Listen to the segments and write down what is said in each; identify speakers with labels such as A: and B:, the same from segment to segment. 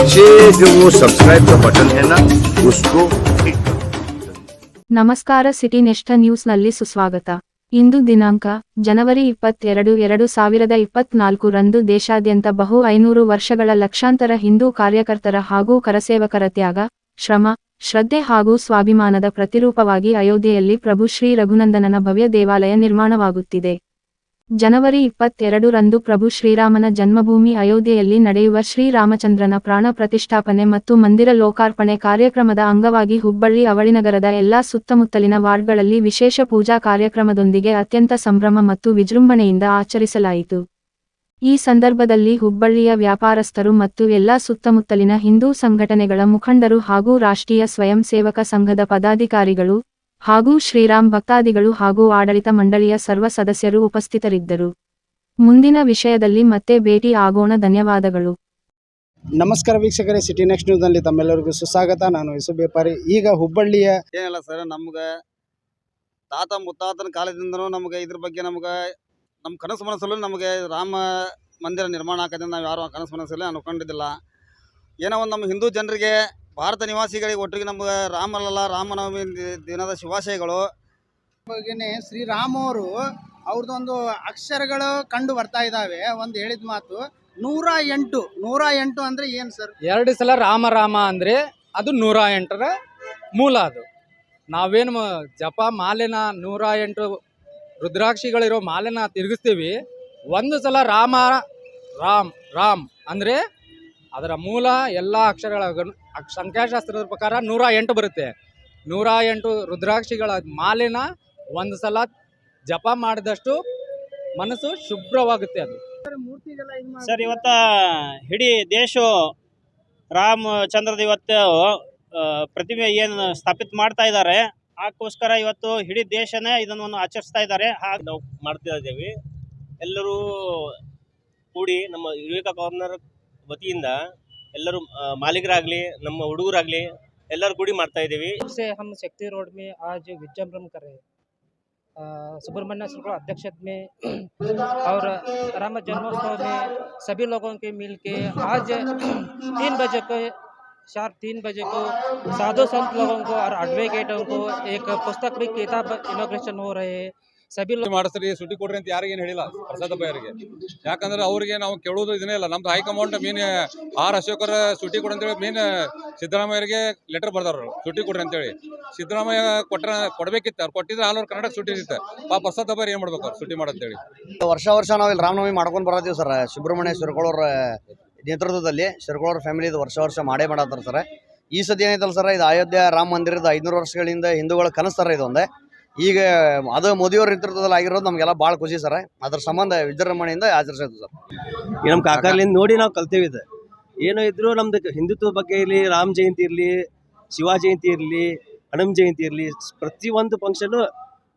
A: नीचे जो वो सब्सक्राइब का बटन है ना उसको क्लिक करो
B: ನಮಸ್ಕಾರ ಸಿಟಿ ನೆಷ್ಟ ನ್ಯೂಸ್ನಲ್ಲಿ ಸುಸ್ವಾಗತ ಇಂದು ದಿನಾಂಕ ಜನವರಿ ಇಪ್ಪತ್ತೆರಡು ಎರಡು ಸಾವಿರದ ಇಪ್ಪತ್ನಾಲ್ಕು ರಂದು ದೇಶಾದ್ಯಂತ ಬಹು ಐನೂರು ವರ್ಷಗಳ ಲಕ್ಷಾಂತರ ಹಿಂದೂ ಕಾರ್ಯಕರ್ತರ ಹಾಗೂ ಕರಸೇವಕರ ತ್ಯಾಗ ಶ್ರಮ ಶ್ರದ್ಧೆ ಹಾಗೂ ಸ್ವಾಭಿಮಾನದ ಪ್ರತಿರೂಪವಾಗಿ ಅಯೋಧ್ಯೆಯಲ್ಲಿ ಪ್ರಭು ಶ್ರೀ ರಘುನಂದನನ ಭವ್ಯ ದೇವಾಲಯ ನಿರ್ಮಾಣವಾಗುತ್ತಿದೆ ಜನವರಿ ಇಪ್ಪತ್ತೆರಡು ರಂದು ಪ್ರಭು ಶ್ರೀರಾಮನ ಜನ್ಮಭೂಮಿ ಅಯೋಧ್ಯೆಯಲ್ಲಿ ನಡೆಯುವ ಶ್ರೀರಾಮಚಂದ್ರನ ಪ್ರಾಣ ಪ್ರತಿಷ್ಠಾಪನೆ ಮತ್ತು ಮಂದಿರ ಲೋಕಾರ್ಪಣೆ ಕಾರ್ಯಕ್ರಮದ ಅಂಗವಾಗಿ ಹುಬ್ಬಳ್ಳಿ ಅವಳಿನಗರದ ಎಲ್ಲಾ ಸುತ್ತಮುತ್ತಲಿನ ವಾರ್ಡ್ಗಳಲ್ಲಿ ವಿಶೇಷ ಪೂಜಾ ಕಾರ್ಯಕ್ರಮದೊಂದಿಗೆ ಅತ್ಯಂತ ಸಂಭ್ರಮ ಮತ್ತು ವಿಜೃಂಭಣೆಯಿಂದ ಆಚರಿಸಲಾಯಿತು. ಈ ಸಂದರ್ಭದಲ್ಲಿ ಹುಬ್ಬಳ್ಳಿಯ ವ್ಯಾಪಾರಸ್ಥರು ಮತ್ತು ಎಲ್ಲಾ ಸುತ್ತಮುತ್ತಲಿನ ಹಿಂದೂ ಸಂಘಟನೆಗಳ ಮುಖಂಡರು ಹಾಗೂ ರಾಷ್ಟ್ರೀಯ ಸ್ವಯಂ ಸೇವಕ ಸಂಘದ ಪದಾಧಿಕಾರಿಗಳು ಹಾಗೂ ಶ್ರೀರಾಮ್ ಭಕ್ತಾದಿಗಳು ಹಾಗೂ ಆಡಳಿತ ಮಂಡಳಿಯ ಸರ್ವ ಸದಸ್ಯರು ಉಪಸ್ಥಿತರಿದ್ದರು. ಮುಂದಿನ ವಿಷಯದಲ್ಲಿ ಮತ್ತೆ ಭೇಟಿ ಆಗೋಣ ಧನ್ಯವಾದಗಳು.
C: ನಮಸ್ಕಾರ ವೀಕ್ಷಕರೇ ಸಿಟಿ ನೆಕ್ಸ್ಟ್ ನ್ಯೂಸ್ನಲ್ಲಿ ತಮ್ಮೆಲ್ಲರಿಗೂ ಸುಸ್ವಾಗತ. ನಾನು ಯಶು ಬೇಪಾರಿ. ಈಗ ಹುಬ್ಬಳ್ಳಿಯ
D: ಏನಲ್ಲ ಸರ್ ನಮ್ಗೆ ತಾತ ಮುತ್ತಾತನ ಕಾಲದಿಂದನೂ ನಮ್ಗೆ ಇದ್ರ ಬಗ್ಗೆ ನಮ್ಗೆ ನಮ್ಮ ಕನಸು ಮನಸ್ಸಲ್ಲೂ ನಮಗೆ ರಾಮ ಮಂದಿರ ನಿರ್ಮಾಣ ಆಗೋದ್ರಿಂದ ನಾವು ಯಾರು ಕನಸು ಮನಸ್ಸಲ್ಲಿ ಅನ್ಕೊಂಡಿದ್ದಿಲ್ಲ. ಏನೋ ಒಂದು ನಮ್ಮ ಹಿಂದೂ ಜನರಿಗೆ ಭಾರತ ನಿವಾಸಿಗಳಿಗೆ ಒಟ್ಟಿಗೆ ನಮ್ಗೆ ರಾಮಲಲ್ಲ ರಾಮನವಮಿ ದಿನದ ಶುಭಾಶಯಗಳು.
C: ಬಗ್ಗೆನೇ ಶ್ರೀರಾಮ್ ಅವರು ಅವ್ರದ್ದೊಂದು ಅಕ್ಷರಗಳು ಕಂಡು ಬರ್ತಾ ಇದ್ದಾವೆ ಒಂದು ಹೇಳಿದ ಮಾತು. ನೂರ ಎಂಟು ನೂರ ಎಂಟು ಅಂದ್ರೆ ಏನು ಸರ್?
E: ಎರಡು ಸಲ ರಾಮ ರಾಮ ಅಂದರೆ ಅದು ನೂರ ಎಂಟರ ಮೂಲ ಅದು. ನಾವೇನು ಮ- ಜಪ ಮಾಲೆನ ನೂರ ಎಂಟು ರುದ್ರಾಕ್ಷಿಗಳಿರೋ ಮಾಲೆನ ತಿರುಗಿಸ್ತೀವಿ ಒಂದು ಸಲ ರಾಮ ರಾಮ್ ರಾಮ್ ಅಂದರೆ ಅದರ ಮೂಲ ಎಲ್ಲ ಅಕ್ಷರಗಳ ಸಂಖ್ಯಾಶಾಸ್ತ್ರದ ಪ್ರಕಾರ ನೂರ ಎಂಟು ಬರುತ್ತೆ. ನೂರ ಎಂಟು ರುದ್ರಾಕ್ಷಿಗಳ ಮಾಲಿನ ಒಂದು ಸಲ ಜಪ ಮಾಡಿದಷ್ಟು ಮನಸ್ಸು ಶುಭ್ರವಾಗುತ್ತೆ ಅದು.
C: ಮೂರ್ತಿಗೆಲ್ಲ ಇದು ಮಾಡಿ-
F: ಸರ್ ಇವತ್ತ ಇಡೀ ದೇಶ ರಾಮಚಂದ್ರದ ಇವತ್ತು ಪ್ರತಿಮೆ ಏನು ಸ್ಥಾಪಿತ ಮಾಡ್ತಾ ಇದ್ದಾರೆ ಅದಕ್ಕೋಸ್ಕರ ಇವತ್ತು ಇಡೀ ದೇಶನೇ ಇದನ್ನು ಆಚರಿಸ್ತಾ ಇದ್ದಾರೆ ಹಾಗೆ
G: ನಾವು ಮಾಡ್ತಾ ಇದ್ದೇವೆ. ಎಲ್ಲರೂ ಕೂಡಿ ನಮ್ಮ ವಿವೇಕ ಕಾರ್ನರ್ ವತಿಯಿಂದ ಎಲ್ಲರೂ ಆ, ಮಾಲೀಕರಾಗ್ಲಿ ನಮ್ಮ ಹುಡುಗರಾಗ್ಲಿ ಎಲ್ಲರೂ ಕೂಡಿ ಮಾಡ್ತಾ ಇದ್ದೀವಿ
H: से हम शक्ति रोड में आज विजृंभण कर रहे हैं अ, सुब्रमण्य शुक्ल अध्यक्षत में और राम जन्मोत्सव में सभी लोगों के मिल के आज तीन बजे को शार्प तीन बजे को साधु संत लोगों को और एडवोकेटों को एक पुस्तक भी किताब इनोग्रेशन हो रहे हैं ಸಭಿಲ್
I: ಮಾಡಿಸ್ರಿ, ಸುದ್ದಿ ಕೊಡ್ರಿ ಅಂತ ಯಾರಿಗೇನು ಹೇಳಿಲ್ಲ ಪ್ರಸಾದ ಅವರಿಗೆ. ಯಾಕಂದ್ರೆ ಅವರಿಗೆ ನಾವು ಕೇಳೋದು ಇದನ್ನೇ ಇಲ್ಲ. ನಮ್ದು ಹೈಕಮಾಂಡ್ ಮೀನ್ ಆರ್ ಅಶೋಕರ ಸುಟಿ ಕೊಡ್ರಿ ಅಂತೇಳಿ ಮೀನ್ ಸಿದ್ದರಾಮಯ್ಯರಿಗೆ ಲೆಟರ್ ಬರ್ದಾರ ಸುಟಿ ಕೊಡ್ರಿ ಅಂತೇಳಿ ಸಿದ್ದರಾಮಯ್ಯ ಕೊಟ್ರ, ಕೊಡ್ಬೇಕಿತ್ತು. ಅವ್ರು ಕೊಟ್ಟಿದ್ರೆ ಆಲ್ ಓವರ್ ಕರ್ನಾಟಕ ಸುಟಿ ಇರುತ್ತೆ. ಆ ಪ್ರಸಾದಪ್ಪ ಅವ್ರು ಏನು ಮಾಡ್ಬೇಕು ಸುಟಿ ಮಾಡಂತೇಳಿ
J: ವರ್ಷ ವರ್ಷ ನಾವು ಇಲ್ಲಿ ರಾಮನವಮಿ ಮಾಡ್ಕೊಂಡು ಬರತ್ತೀವಿ ಸರ್. ಸುಬ್ರಹ್ಮಣ್ಯ ಶಿರ್ಕೋಳವ್ರ ನೇತೃತ್ವದಲ್ಲಿ ಶಿರ್ಕೋಳವ್ರ ಫ್ಯಾಮಿಲಿದು ವರ್ಷ ವರ್ಷ ಮಾಡೇ ಮಾಡತ್ತಾರ ಸರ್. ಈ ಸದ್ಯ ಏನೈತಲ್ಲ ಸರ್, ಇದು ಅಯೋಧ್ಯೆ ರಾಮ ಮಂದಿರದ ಐದುನೂರು ವರ್ಷಗಳಿಂದ ಹಿಂದೂಗಳ ಕನಸ್ತಾರ ಇದೊಂದೇ. ಈಗ ಅದು ಮೋದಿಯವ್ರ ನೇತೃತ್ವದಲ್ಲಿ ಆಗಿರೋದು ನಮಗೆಲ್ಲ ಭಾಳ ಖುಷಿ ಸರ್. ಅದ್ರ ಸಂಬಂಧ ವಿಜೃಂಭಣೆಯಿಂದ ಆಚರಿಸೋದು ಸರ್.
G: ನಮ್ಮ ಕಾಕರ್ಲಿಂದ ನೋಡಿ ನಾವು ಕಲ್ತೇವೆ ಇದು. ಏನೋ ಇದ್ರು ನಮ್ದು ಹಿಂದುತ್ವ ಬಗ್ಗೆ ಇರಲಿ ರಾಮ ಜಯಂತಿ ಇರಲಿ ಶಿವ ಜಯಂತಿ ಇರಲಿ ಹನುಮ ಜಯಂತಿ ಇರಲಿ ಪ್ರತಿಯೊಂದು ಫಂಕ್ಷನ್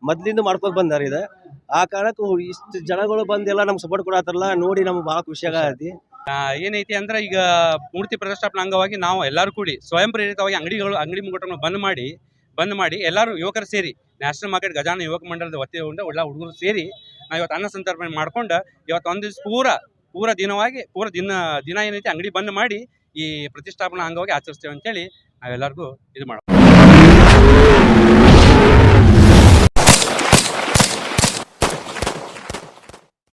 G: ಮೊದ್ಲಿಂದ ಮಾಡ್ಕೊಂಡು ಬಂದಾರ ಇದು. ಆ ಕಾರಣಕ್ಕೂ ಇಷ್ಟು ಜನಗಳು ಬಂದೆಲ್ಲ ನಮ್ಗೆ ಸಪೋರ್ಟ್ ಕೊಡತ್ತಾರಲ್ಲ ನೋಡಿ ನಮ್ಗೆ ಭಾಳ ಖುಷಿ ಆಗತಿ.
K: ಏನೈತಿ ಅಂದ್ರೆ ಈಗ ಮೂರ್ತಿ ಪ್ರತಿಷ್ಠಾಪನಾ ಅಂಗವಾಗಿ ನಾವು ಎಲ್ಲರೂ ಕೂಡಿ ಸ್ವಯಂ ಪ್ರೇರಿತವಾಗಿ ಅಂಗಡಿಗಳು ಅಂಗಡಿ ಮುಗ್ಗಟ್ಟನ್ನು ಬಂದ್ ಮಾಡಿ ಬಂದ್ ಮಾಡಿ ಎಲ್ಲರೂ ಯುವಕರು ಸೇರಿ ನ್ಯಾಷನಲ್ ಮಾರ್ಕೆಟ್ ಗಜಾನ ಯುವಕ ಮಂಡಲದ ವತಿಯಿಂದ ಎಲ್ಲ ಹುಡುಗರು ಸೇರಿ ನಾವು ಇವತ್ತು ಅನ್ನ ಸಂತರ್ಪಣೆ ಮಾಡ್ಕೊಂಡು ಇವತ್ತು ಒಂದು ದಿವಸ ಪೂರ ಪೂರ ದಿನವಾಗಿ, ಪೂರ ದಿನ ದಿನ ಏನೈತಿ ಅಂಗಡಿ ಬಂದ್ ಮಾಡಿ ಈ ಪ್ರತಿಷ್ಠಾಪನಾ ಅಂಗವಾಗಿ ಆಚರಿಸ್ತೇವೆ ಅಂತೇಳಿ ನಾವೆಲ್ಲರಿಗೂ ಇದು ಮಾಡೋಣ